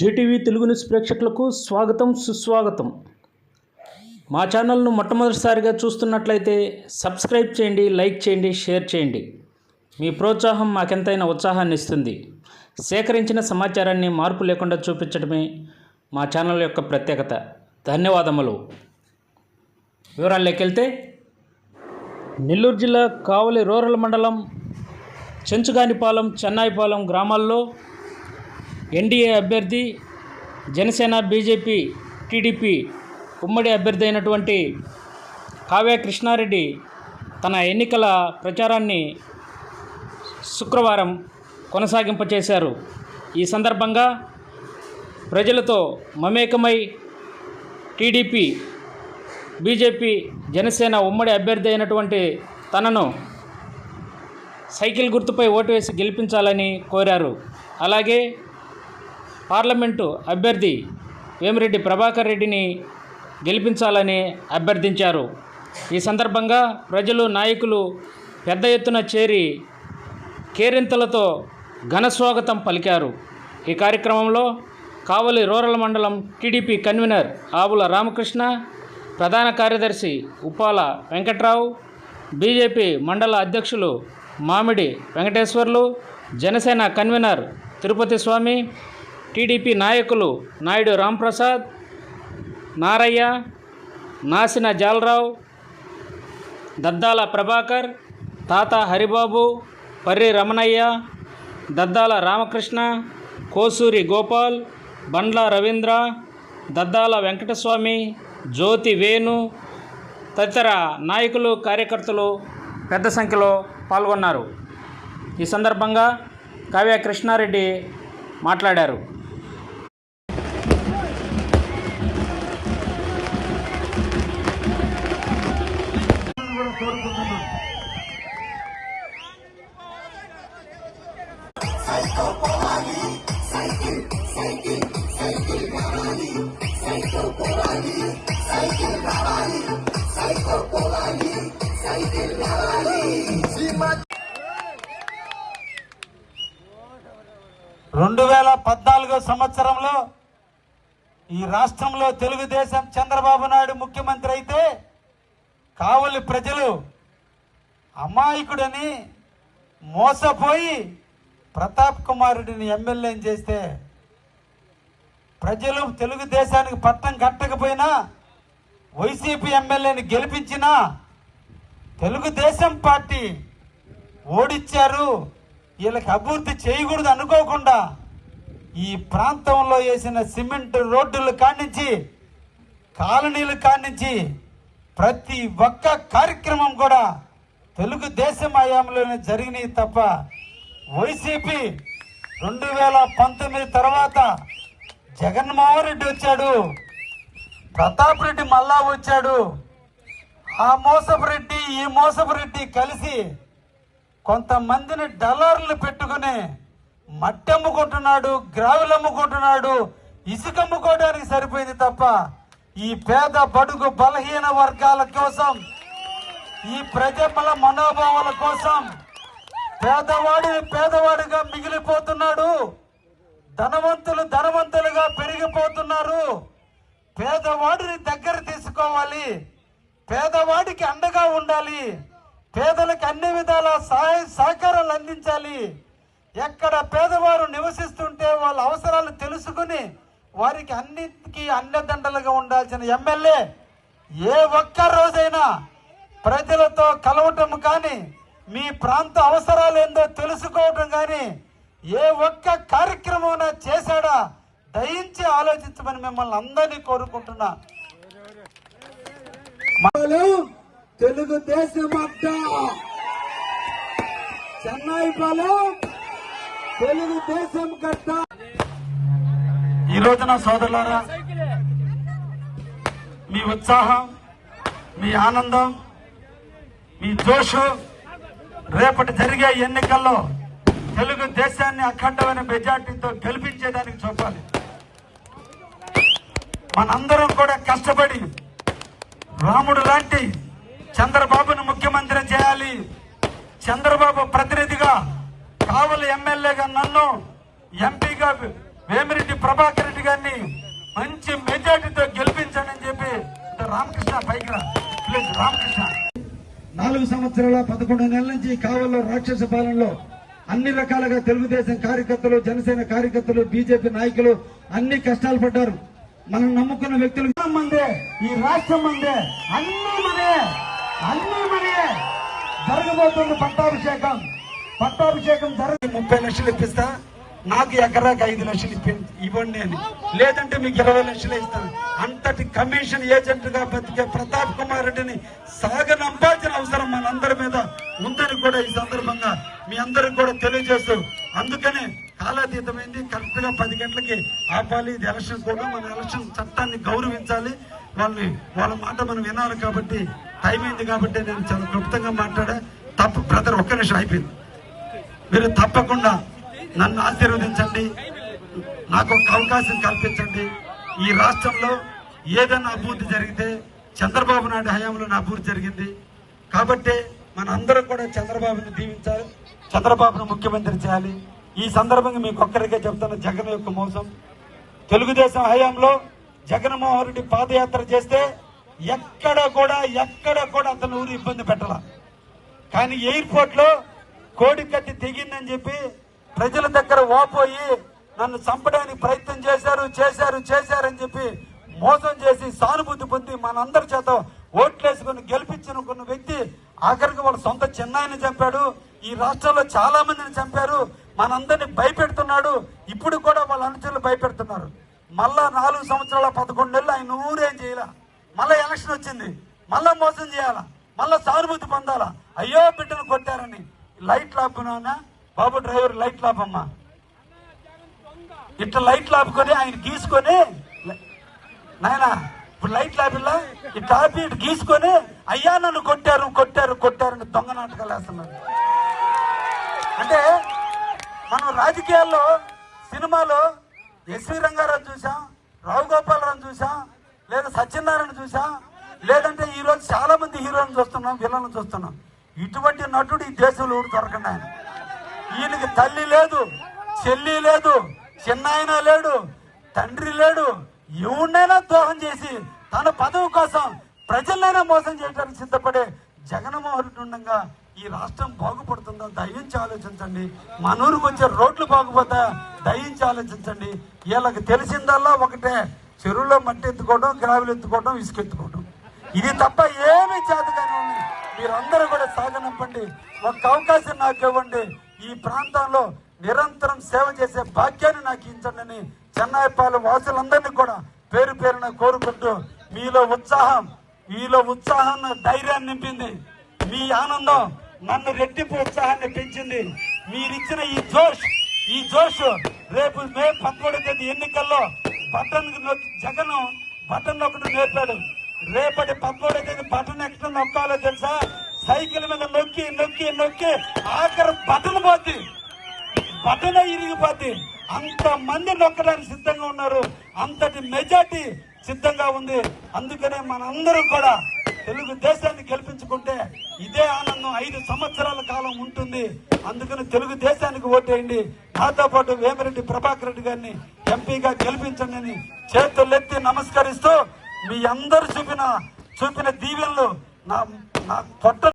JTV Telugu news ప్రేక్షకులకు స్వాగతం సుస్వాగతం. మా ఛానల్ను మొట్టమొదటిసారిగా చూస్తున్నట్లయితే సబ్స్క్రైబ్ చేయండి లైక్ చేయండి షేర్ చేయండి. మీ ప్రోత్సాహం మాకెంతైనా ఉత్సాహాన్ని ఇస్తుంది. సేకరించిన సమాచారాన్ని మార్పు లేకుండా చూపించడమే మా ఛానల్ యొక్క ప్రత్యేకత. ధన్యవాదములు. వివరాల్లోకెళ్తే నెల్లూరు జిల్లా కావలి రూరల్ మండలం చెంచుగానిపాలెం చెన్నాయిపాలెం గ్రామాల్లో ఎన్డీఏ అభ్యర్థి జనసేన బీజేపీ టీడీపీ ఉమ్మడి అభ్యర్థి అయినటువంటి కావ్య కృష్ణారెడ్డి తన ఎన్నికల ప్రచారాన్ని శుక్రవారం కొనసాగింపచేశారు. ఈ సందర్భంగా ప్రజలతో మమేకమై టీడీపీ బీజేపీ జనసేన ఉమ్మడి అభ్యర్థి అయినటువంటి తనను సైకిల్ గుర్తుపై ఓటు వేసి గెలిపించాలని కోరారు. అలాగే పార్లమెంటు అభ్యర్థి వేమిరెడ్డి ప్రభాకర్ రెడ్డిని గెలిపించాలని అభ్యర్థించారు. ఈ సందర్భంగా ప్రజలు నాయకులు పెద్ద ఎత్తున చేరి కేరింతలతో ఘన స్వాగతం పలికారు. ఈ కార్యక్రమంలో కావలి రూరల్ మండలం టీడీపీ కన్వీనర్ ఆవుల రామకృష్ణ ప్రధాన కార్యదర్శి ఉప్పాల వెంకట్రావు బీజేపీ మండల అధ్యక్షులు మామిడి వెంకటేశ్వర్లు జనసేన కన్వీనర్ తిరుపతి స్వామి టీడీపీ నాయకులు నాయుడు రాంప్రసాద్ నారయ్య నాసిన జాలరావు దద్దాల ప్రభాకర్ తాత హరిబాబు పర్రి రమణయ్య దద్దాల రామకృష్ణ కోసూరి గోపాల్ బండ్ల రవీంద్ర దద్దాల వెంకటస్వామి జ్యోతి వేణు తదితర నాయకులు కార్యకర్తలు పెద్ద సంఖ్యలో పాల్గొన్నారు. ఈ సందర్భంగా కావ్య కృష్ణారెడ్డి మాట్లాడారు. కూడా కోరుకుంటున్నాను రెండు వేల పద్నాలుగో సంవత్సరంలో ఈ రాష్ట్రంలో తెలుగుదేశం చంద్రబాబు నాయుడు ముఖ్యమంత్రి అయితే కావలి ప్రజలు అమాయకుడని మోసపోయి ప్రతాప్ కుమారుడిని ఎమ్మెల్యేని చేస్తే ప్రజలు తెలుగుదేశానికి పట్టం కట్టకపోయినా వైసీపీ ఎమ్మెల్యేని గెలిపించినా తెలుగుదేశం పార్టీ ఓడిచ్చారు. వీళ్ళకి అభివృద్ధి చేయకూడదు అనుకోకుండా ఈ ప్రాంతంలో వేసిన సిమెంట్ రోడ్డులు కానించి కాలనీలు కానించి ప్రతి ఒక్క కార్యక్రమం కూడా తెలుగుదేశం హయాంలోనే జరిగినాయి తప్ప వైసీపీ రెండు వేల పంతొమ్మిది తర్వాత జగన్మోహన్ రెడ్డి వచ్చాడు ప్రతాప్ రెడ్డి మళ్ళా వచ్చాడు ఆ మోసపు రెడ్డి ఈ మోసపు రెడ్డి కలిసి కొంతమందిని డలార్లు పెట్టుకుని మట్టి అమ్ముకుంటున్నాడు గ్రావులు అమ్ముకుంటున్నాడు ఇసుక అమ్ముకోవడానికి సరిపోయింది తప్ప ఈ పేద బడుగు బలహీన వర్గాల కోసం ఈ ప్రజల మనోభావాల కోసం పేదవాడిని పేదవాడిగా మిగిలిపోతున్నాడు. ధనవంతులు ధనవంతులుగా పెరిగిపోతున్నారు. పేదవాడిని దగ్గర తీసుకోవాలి. పేదవాడికి అండగా ఉండాలి. పేదలకు అన్ని విధాల సహాయ సహకారాలు అందించాలి. ఎక్కడ పేదవారు నివసిస్తుంటే వాళ్ళ అవసరాలు తెలుసుకుని వారికి అన్నిటికీ అన్నదండలుగా ఉండాల్సిన ఎమ్మెల్యే ఏ ఒక్క రోజైనా ప్రజలతో కలవటం కానీ మీ ప్రాంత అవసరాలు ఏందో తెలుసుకోవటం కానీ ఏ ఒక్క కార్యక్రమం చేశాడా? దయించి ఆలోచించమని మిమ్మల్ని అందరినీ కోరుకుంటున్నా. తెలుగుదేశం అడ్డ చెన్నై పాలెం తెలుగుదేశం కట్ట. ఈ రోజున సోదరులారా? మీ ఉత్సాహం మీ ఆనందం మీ జోషు రేపటి జరిగే ఎన్నికల్లో తెలుగు దేశాన్ని అఖండమైన మెజార్టీతో గెలిపించేదానికి చూపాలి. మనందరం కూడా కష్టపడి రాముడు లాంటి చంద్రబాబును ముఖ్యమంత్రి చేయాలి. చంద్రబాబు ప్రతినిధిగా కావలి ఎమ్మెల్యేగా నన్ను ఎంపీగా వేమిరెడ్డి ప్రభాకర్ రెడ్డి గారిని మంచి మెజార్టీతో గెలిపించండి అని చెప్పి రామకృష్ణ పైకి. ప్లీజ్ రామకృష్ణ. నాలుగు సంవత్సరాల పదకొండు నెలల నుంచి కావల్లో రాక్షస పాలనలో అన్ని రకాలుగా తెలుగుదేశం కార్యకర్తలు జనసేన కార్యకర్తలు బీజేపీ నాయకులు అన్ని కష్టాలు పడ్డారు. మనం నమ్ముకున్న వ్యక్తులు మందే ఈ రాష్ట్రం మందే అన్ని మనే అన్ని మనే జరగబోతుంది పట్టాభిషేకం పట్టాభిషేకం జరగ ముప్పై లక్షలు ఇప్పిస్తా. నాకు ఎకరాకి ఐదు లక్షలు ఇవ్వండి అని. లేదంటే మీకు ఇరవై లక్షలు ఇస్తాను. అంతటి కమిషన్ ఏజెంట్గా బతికే ప్రతాప్ కుమార్ రెడ్డిని సాగనంపాల్సిన అవసరం మనందరి మీద ఉందని కూడా ఈ సందర్భంగా మీ అందరికి కూడా తెలియజేస్తూ అందుకనే కాలాతీతమైంది. కరెక్ట్గా పది గంటలకి ఆపాలి. ఇది ఎలక్షన్ కూడా. మన ఎలక్షన్ చట్టాన్ని గౌరవించాలి. వాళ్ళని వాళ్ళ మాట మనం వినాలి కాబట్టి టైం అయింది కాబట్టి నేను చాలా క్లుప్తంగా మాట్లాడా. తప్పు బ్రదర్ ఒక్క నిమిషం అయిపోయింది. మీరు తప్పకుండా నన్ను ఆశీర్వదించండి. నాకు ఒక అవకాశం కల్పించండి. ఈ రాష్ట్రంలో ఏదైనా అభివృద్ధి జరిగితే చంద్రబాబు నాయుడు హయాంలో నా అభివృద్ధి జరిగింది. కాబట్టి మనందరం కూడా చంద్రబాబును దీవించాలి చంద్రబాబును ముఖ్యమంత్రి చేయాలి. ఈ సందర్భంగా మీకు ఒక్కరికే చెప్తున్న జగన్ యొక్క మోసం. తెలుగుదేశం హయాంలో జగన్మోహన్ రెడ్డి పాదయాత్ర చేస్తే ఎక్కడ కూడా ఎక్కడ కూడా అతను ఊరు ఇబ్బంది పెట్టాల. కానీ ఎయిర్పోర్ట్లో కోడి కట్టి తెగిందని చెప్పి ప్రజల దగ్గర ఓపోయి నన్ను చంపడానికి ప్రయత్నం చేశారు చేశారు చేశారని చెప్పి మోసం చేసి సానుభూతి పొంది మనందరి చేత ఓట్లేసుకుని గెలిపించిన కొన్ని వ్యక్తి ఆఖరికి వాళ్ళ సొంత చిన్నాయిని చంపాడు. ఈ రాష్ట్రంలో చాలా మందిని చంపారు. మనందరిని భయపెడుతున్నాడు. ఇప్పుడు కూడా వాళ్ళ అనుచరులు భయపెడుతున్నారు. మళ్ళా నాలుగు సంవత్సరాల పదకొండు నెలలు ఆయన ఊరేం చేయాల? మళ్ళా ఎలక్షన్ వచ్చింది. మళ్ళా మోసం చేయాలా? మళ్ళా సానుభూతి పొందాలా? అయ్యో బిడ్డను కొట్టారని. లైట్ లాపునా బాబు డ్రైవర్ లైట్ లాపమ్మా ఇట్లా లైట్ లాపుకొని ఆయన గీసుకొని నాయన ఇప్పుడు లైట్ లాపిల్లా? ఇట్లా ఆపి ఇటు గీసుకొని అయ్యా నన్ను కొట్టారు కొట్టారు కొట్టారని దొంగ నాటకాలు వేస్తున్నారు. అంటే మనం రాజకీయాల్లో సినిమాలో ఎస్వి రంగారావు చూసాం రావు గోపాలరావు చూసాం లేదా సత్యనారాయణ చూసాం లేదంటే ఈరోజు చాలా మంది హీరోలను చూస్తున్నాం విలన్లు చూస్తున్నాం. ఇటువంటి నటుడు ఈ దేశంలో ఊరు దొరకండి ఆయన ఈయనకి తల్లి లేదు చెల్లి లేదు చిన్నాయన లేడు తండ్రి లేడు ఎవరినైనా ద్రోహం చేసి తన పదవి కోసం ప్రజలైనా మోసం చేయడానికి సిద్ధపడే జగన్మోహన్ ఉండగా ఈ రాష్ట్రం బాగుపడుతుందో? దయించి ఆలోచించండి. మన ఊరికి వచ్చే రోడ్లు బాగుపోతా దయించి ఆలోచించండి. వీళ్ళకి తెలిసిందల్లా ఒకటే చెరువులో మట్టి ఎత్తుకోవడం గ్రావిలు ఎత్తుకోవడం ఇసుకెత్తుకోవడం ఇది తప్ప ఏమీ చేతగానే ఉంది. మీరందరూ కూడా సాగనంపండి. ఒక అవకాశం నాకు ఇవ్వండి ఈ ప్రాంతంలో నిరంతరం సేవ చేసే భాగ్యాన్ని నాకు ఇచ్చండి అని వాసులందరినీ కూడా పేరు పేరున కోరుకుంటూ మీలో ఉత్సాహం మీలో ఉత్సాహం ధైర్యాన్ని నింపింది. మీ ఆనందం నన్ను రెట్టింపు ఉత్సాహాన్ని పెంచింది. మీరిచ్చిన ఈ జోష్ ఈ జోష్ రేపు మే పదమూడవ తేదీ ఎన్నికల్లో బటన్ జగన్ బటన్ ఒకటి నేర్పాడు. రేపటి పదమూడవ తేదీ బటన్ ఎక్కడ నొక్కాలో తెలుసా? సైకిల్ మీద నొక్కి నొక్కి నొక్కి ఆఖరి బటన్ పోద్ది. బటన్ ఇరిగిపోద్ది. అంత మంది నొక్కడానికి సిద్ధంగా ఉన్నారు. అంతటి మెజార్టీ సిద్ధంగా ఉంది. అందుకనే మనందరూ కూడా తెలుగు దేశాన్ని గెలిపించుకుంటే ఇదే ఆనందం ఐదు సంవత్సరాల కాలం ఉంటుంది. అందుకని తెలుగుదేశానికి ఓటేయండి. నాతో పాటు వేమిరెడ్డి ప్రభాకర్ రెడ్డి గారిని ఎంపీగా గెలిపించండి అని చేతులెత్తి నమస్కరిస్తూ మీ అందరు చూపిన చూపిన దీవెనలు నా నా పొట్ట